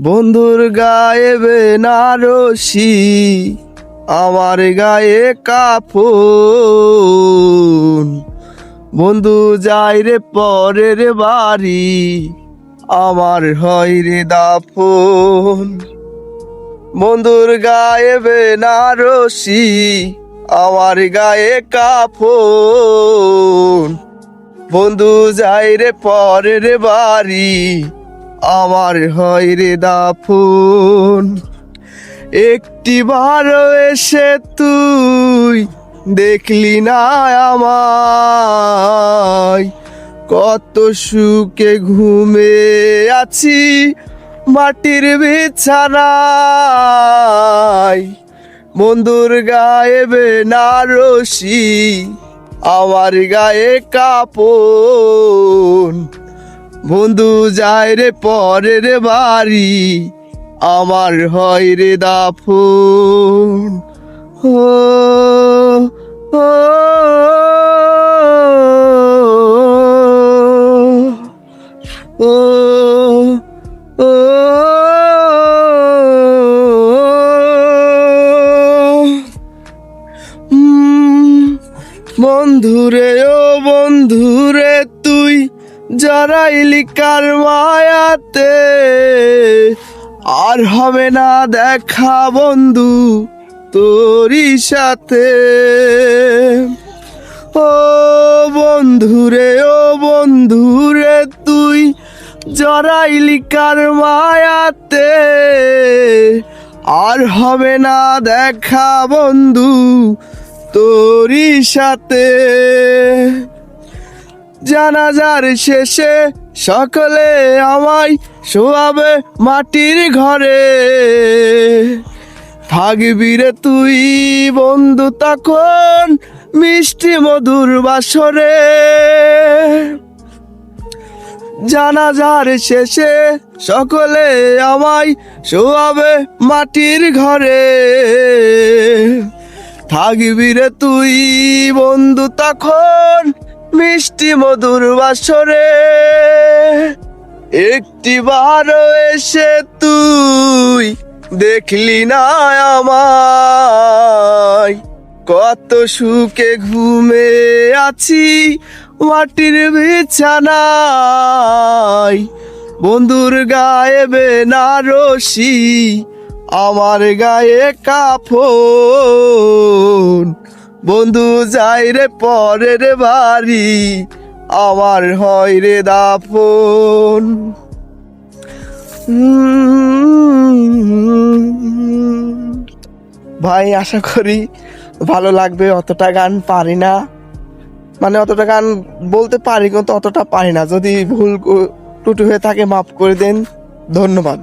বন্ধুর গায়ে বেনারসি, আমার গায়ে কাফন। বন্ধু যাই রে পরের বাড়ি, আমার হয় রে দাফন। বন্ধুর গায়ে বেনারসি, আমার গায়ে কাফন। বন্ধু যাই রে পরের বাড়ি আমার হয় রে দাফন। একটি বার এসে তুই দেখলি না আমায়। কত সুখে ঘুমে আছি মাটির বিছানায়। বন্ধুর গায়ে বেনারসি আমার গায়ে কাপন বন্ধু যায় রে পরের বাড়ি আমার হয় রে দাফন। ও ও বন্ধুরে ও বন্ধুরে জড়াইলি কার মায়াতে, আর হবে না দেখা বন্ধু তোরই সাথে। ও বন্ধুরে ও বন্ধুরে তুই জড়াইলি কার মায়াতে, আর হবে না দেখা বন্ধু তোরই সাথে। জানাজার শেষে সকলে আমায় শোয়াবে মাটির ঘরে। থাকবি রে তুই বন্ধু তখন মিষ্টি মধুর বাসরে। জানাজার শেষে সকলে আমায় শোয়াবে মাটির ঘরে। থাকবি রে তুই বন্ধু তখন মিষ্টি মধুর বাসরে, একটি বার এসে তুই দেখলি না আমায়। কত সুখে ঘুমে আছি মাটির বিছানায়। বন্ধুর গায়ে বেনারসি, আমার গায়ে কাফন। বন্ধু যাই রে পরের বাড়ি, আমার হয় রে দাফন। ভাই, আশা করি ভালো লাগবে, অতটা গান পারি না। মানে অতটা গান বলতে পারি, কিন্তু অতটা পারি না। যদি ভুল টুটু হয়ে থাকে, মাফ করে দেন। ধন্যবাদ।